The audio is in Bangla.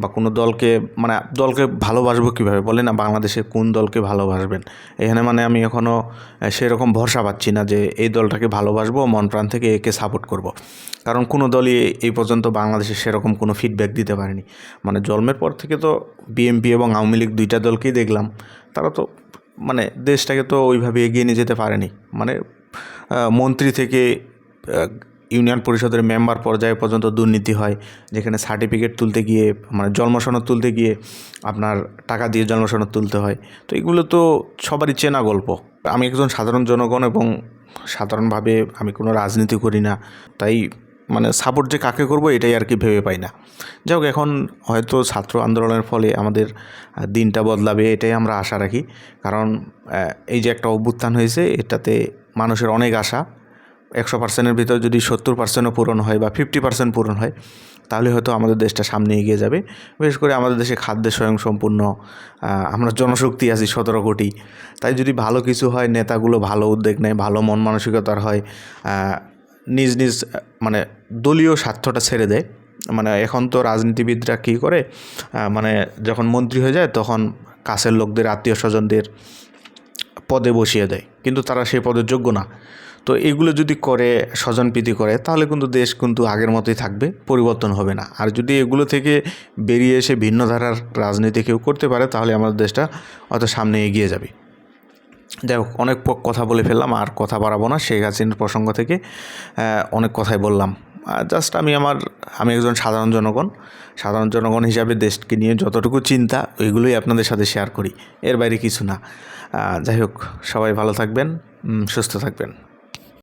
বা কোনো দলকে মানে দলকে ভালোবাসবো কীভাবে? বলে না বাংলাদেশে কোন দলকে ভালোবাসবেন? এখানে মানে আমি এখনও সেরকম ভরসা পাচ্ছি না যে এই দলটাকে ভালোবাসবো, মন প্রাণ থেকে একে সাপোর্ট করব। কারণ কোনো দলই এই পর্যন্ত বাংলাদেশে সেরকম কোনো ফিডব্যাক দিতে পারেনি। মানে জন্মের পর থেকে তো বিএনপি এবং আওয়ামী লীগ দুইটা দলকেই দেখলাম। তারা তো মানে দেশটাকে তো ওইভাবে এগিয়ে নিয়ে যেতে পারেনি। মানে মন্ত্রী থেকে ইউনিয়ন পরিষদের মেম্বার পর্যায়ে পর্যন্ত দুর্নীতি হয়, যেখানে সার্টিফিকেট তুলতে গিয়ে মানে জন্মসনদ তুলতে গিয়ে আপনার টাকা দিয়ে জন্মসনদ তুলতে হয়। তো এগুলো তো সবারই চেনা গল্প। আমি একজন সাধারণ জনগণ এবং সাধারণভাবে আমি কোনো রাজনীতি করি না। তাই মানে সাপোর্ট যে কাকে করব এটাই আর কি ভেবে পাই না। যাই হোক, এখন হয়তো ছাত্র আন্দোলনের ফলে আমাদের দিনটা বদলাবে, এটাই আমরা আশা রাখি। কারণ এই যে একটা অভ্যুত্থান হয়েছে, এটাতে মানুষের অনেক আশা। একশো পার্সেন্টের ভিতর যদি সত্তর পার্সেন্টও পূরণ হয় বা ফিফটি পার্সেন্ট পূরণ হয়, তাহলে হয়তো আমাদের দেশটা সামনে এগিয়ে যাবে। বিশেষ করে আমাদের দেশে খাদ্যে স্বয়ংসম্পূর্ণ আমরা জনশক্তি আছি সতেরো কোটি। তাই যদি ভালো কিছু হয়, নেতাগুলো ভালো উদ্যোগ নেয়, ভালো মন মানসিকতার হয় নিজ নিজ মানে দলীয় স্বার্থটা ছেড়ে দেয় মানে এখন তো রাজনীতিবিদরা কী করে মানে যখন মন্ত্রী হয়ে যায়, তখন কাছের লোকদের, আত্মীয় স্বজনদের পদে বসিয়ে দেয়। কিন্তু তারা সেই পদের যোগ্য না। তো এগুলো যদি করে, স্বজনপ্রীতি করে, তাহলে কিন্তু দেশ কিন্তু আগের মতোই থাকবে, পরিবর্তন হবে না। আর যদি এগুলো থেকে বেরিয়ে এসে ভিন্ন ধারার রাজনীতি কেউ করতে পারে, তাহলে আমাদের দেশটা অত সামনে এগিয়ে যাবে। যাই হোক, অনেক কথা বলে ফেললাম, আর কথা বাড়াবো না। সেই হাসিনার প্রসঙ্গ থেকে অনেক কথাই বললাম। জাস্ট আমি আমার, আমি একজন সাধারণ জনগণ। সাধারণ জনগণ হিসাবে দেশকে নিয়ে যতটুকু চিন্তা, ওইগুলোই আপনাদের সাথে শেয়ার করি। এর বাইরে কিছু না। যাই হোক, সবাই ভালো থাকবেন সুস্থ থাকবেন।